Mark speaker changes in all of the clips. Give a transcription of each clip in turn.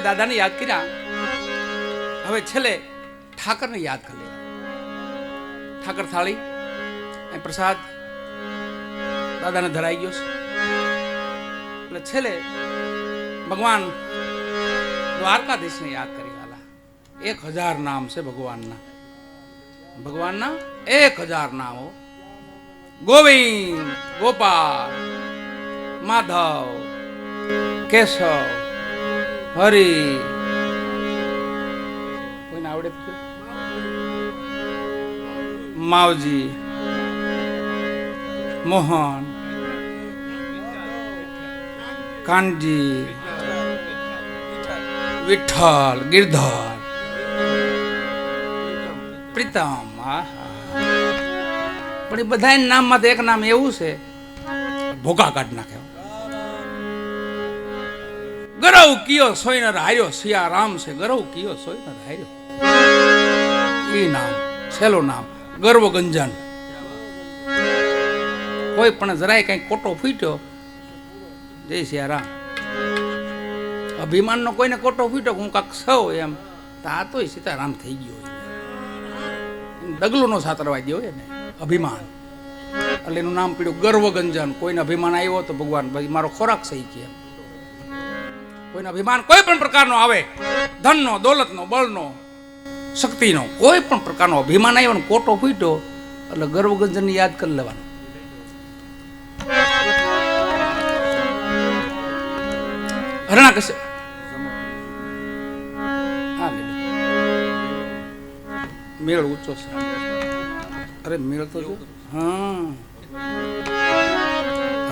Speaker 1: દાદાને યાદ કર્યા હવે છેલ્લે ઠાકરને યાદ કરી લેવા ઠાકર થાળી અને પ્રસાદ દાદાને ધરાઈ ગયો છે એટલે છેલ્લે ભગવાન દ્વારકાધીશને યાદ કરી વાલા એક હજાર નામ છે ભગવાનના ભગવાનના એક હજાર નામો ગોવિંદ ગોપાલ માધવ કેશવ હરિ. કોઈને આવડે માવજી. મોહન. કાનજી. વિઠ્ઠલ. ગિરધર. પ્રીતમ. પણ એ બધા નામમાં તો એક નામ એવું છે. ભોગા કાઢ નાખે. ગરવ કિયો સોયનર હાર્યો સિયા રામ છે. ગરવ કિયો સોયનર હાર્યો એ નામ, છેલ્લું નામ ગર્વ ગંજન કોઈ પણ જરાય કઈ કોટો ફૂટ્યો, જય સિયા રામ અભિમાનનો કોઈને કોટો ફૂટ્યો, હું કાંક સૌ એમ આ તોય સીતારામ થઈ ગયો. ડગલું નો સાતરવા હોય ને, અભિમાન. એટલે એનું નામ પીડ્યું ગર્વગંજન. કોઈને અભિમાન આવ્યો તો ભગવાન મારો ખોરાક સહી કે એમ કોઈને અભિમાન કોઈ પણ પ્રકારનો આવે, ધનનો, દોલતનો, બળનો, શક્તિનો, કોઈ પણ પ્રકારનો અભિમાન આવ્યો ને કોટો ફૂટ્યો, એટલે ગર્વગંજનને યાદ કરી લેવાનું. હરણા કશે. મેળ ઊંચો છે. અરે, મેળ તો હા.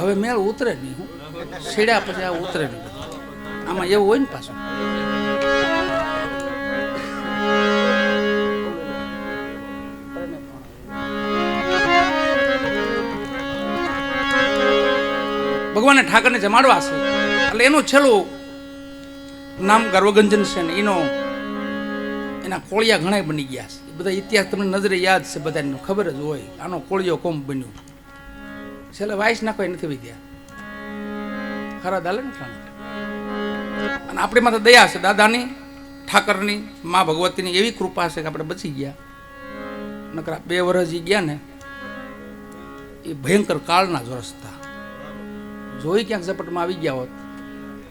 Speaker 1: હવે મેળ ઉતરે નહીં, હું. સીડ્યા પછી આ ઉતરે નહીં. આમાં એવું હોય ને પાછું. ભગવાને ઠાકરને જમાડવા છે. એટલે એનું છેલ્લું નામ ગર્વગંજન છે ને એનો એના કોળિયા ઘણા બની ગયા છે. બધા ઇતિહાસ તમને નજરે યાદ છે બધાને, ખબર જ હોય. આનો કોળિયો કોમ બન્યો. છેલ્લે વાઇસ ના કોઈ નથી વિદ્યા ખરા દાલે ને અને આપણી માથે દયા છે, દાદાની, ઠાકરની, મા ભગવતીની એવી કૃપા છે કે આપણે બચી ગયા. નકરા બે વર્ષ ઈ ગયા ને, એ ભયંકર કાળના જ વર્ષ જોઈ ક્યાંક ઝપટમાં આવી ગયા હોત,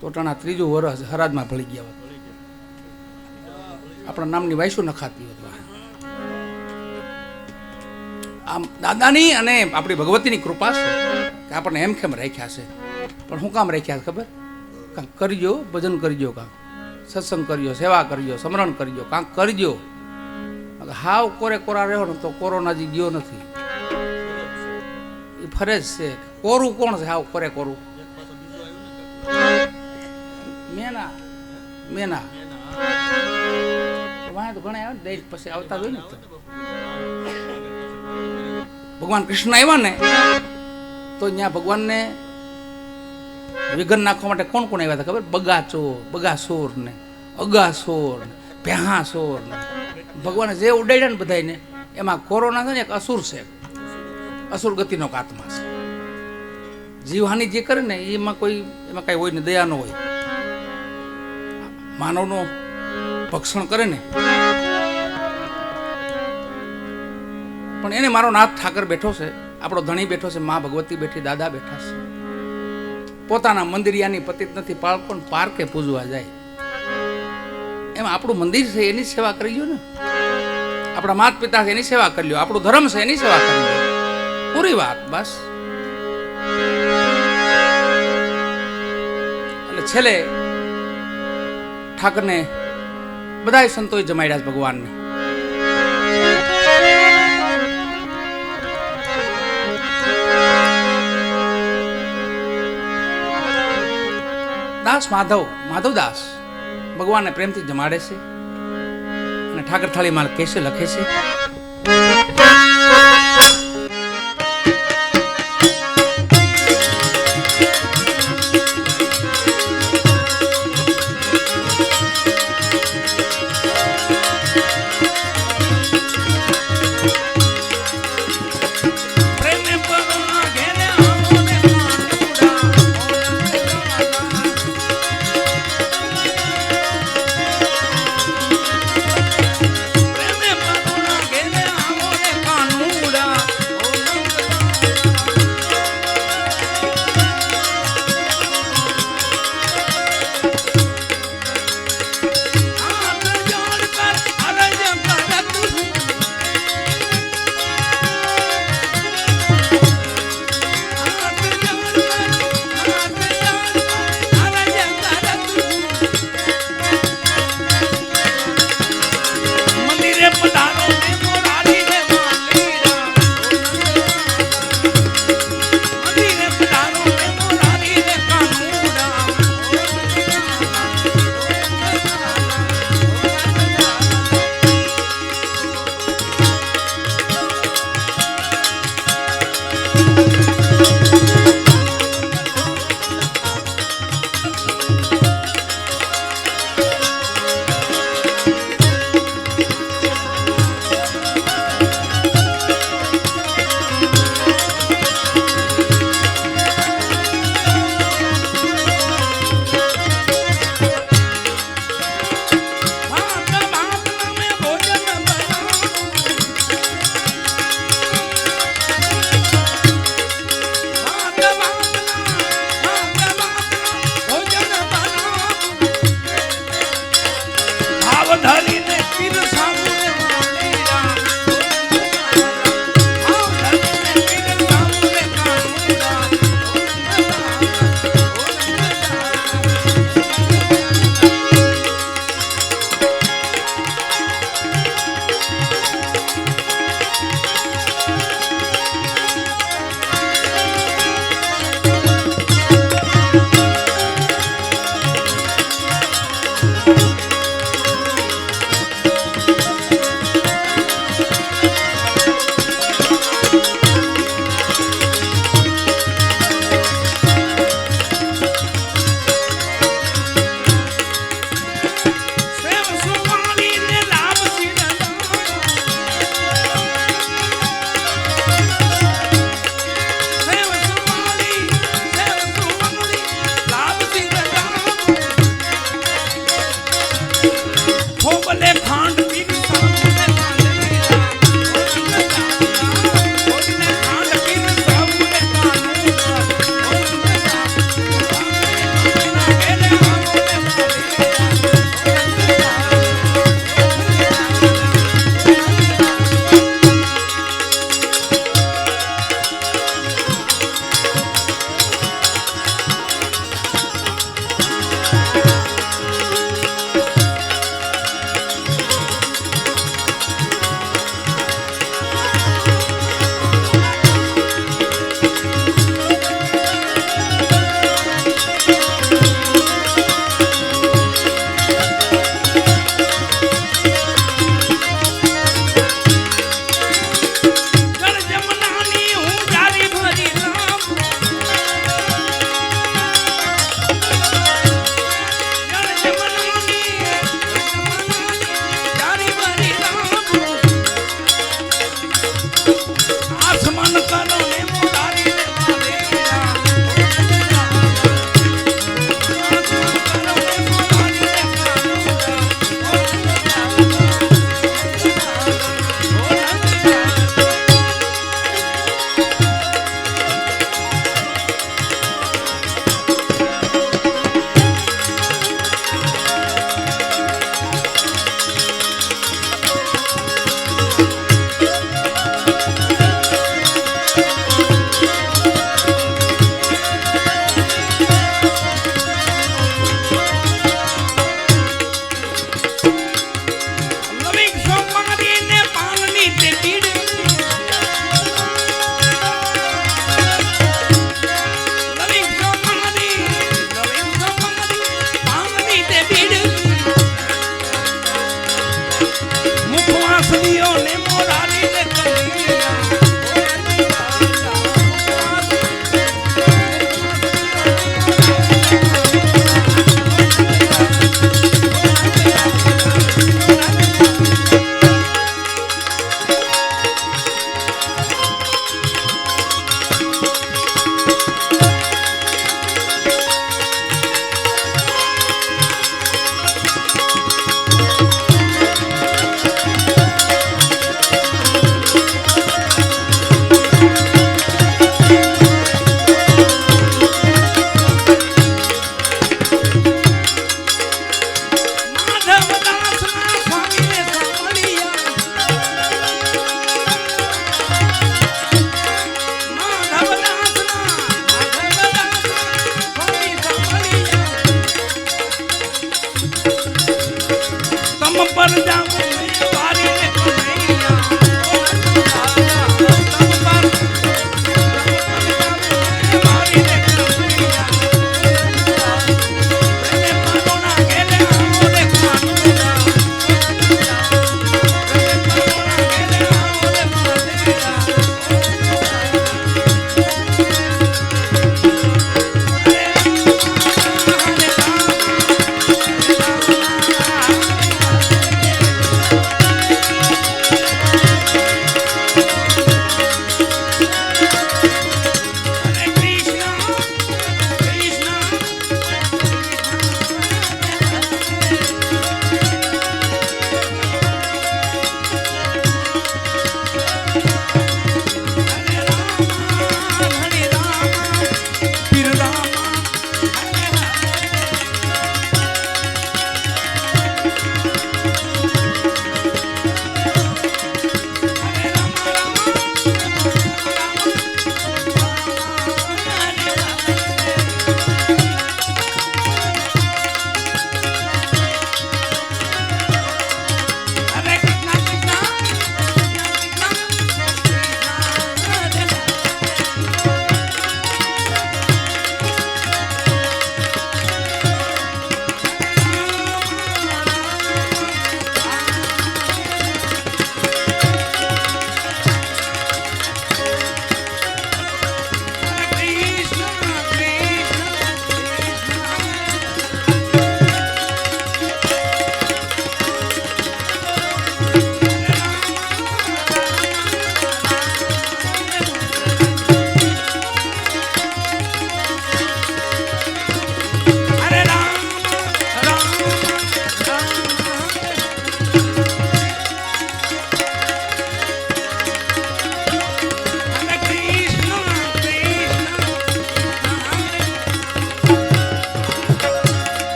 Speaker 1: તો ટાણા ત્રીજું વર્ષ હરાજમાં ભળી ગયા હોત. આપણા નામની વાયસુ નખાતી હોત આમ દાદાની અને આપણી ભગવતીની કૃપા છે કે આપણને એમ કેમ રાખ્યા છે? પણ શું કામ રાખ્યા ખબર? કાંક કરજો, ભજન કરજો કાંક. સત્સંગ કરજો, સેવા કરજો, સમરણ કરજો, કાંક કરજો. હાવ કોરે કોરા રહ્યો ને તો કોરોના જી ગયો નથી. એ ફરજ છે કોરું કોણ છે હાવ કોરે કોરું? મેના મેના. વાંહે તો ઘણા આવે ને પછી આવતા હોય ને ભગવાન કૃષ્ણ આવ્યા ને, તો ત્યાં ભગવાનને વિઘન નાખવા માટે કોણ કોણ આવ્યા હતા ખબર? બગાચોર બગાસોર ને અગાસોર ને ભ્યાસોર ને ભગવાને જે ઉડાડ્યા ને બધાને એમાં કોરોના છે ને એક અસુર છે. અસુર ગતિનો એક આત્મા છે. જીવહાનિ જે કરે ને, એમાં કોઈ, એમાં કઈ હોય ને દયા ન હોય. માનવનો ભક્ષણ કરે ને. પણ એને મારો નાથ ઠાકર બેઠો છે. આપણો ધણી બેઠો છે, મા ભગવતી બેઠી, દાદા બેઠા છે. પોતાના મંદિરિયાની પતિત નથી પાળપણ પાર્કે પૂજવા જાય. એમ આપણું મંદિર છે, એની સેવા કરી લ્યો ને. આપણા માત પિતા છે, એની સેવા કરી લો આપણું ધર્મ છે, એની સેવા કરી લો પૂરી વાત, બસ. એટલે છેલ્લે ઠાકરને બધાય સંતોએ જમાડ્યા ભગવાનને. દાસ માધવ માધવદાસ ભગવાનને પ્રેમથી જમાડે છે અને ઠાકર થાળીમાં કેસે લખે છે. Even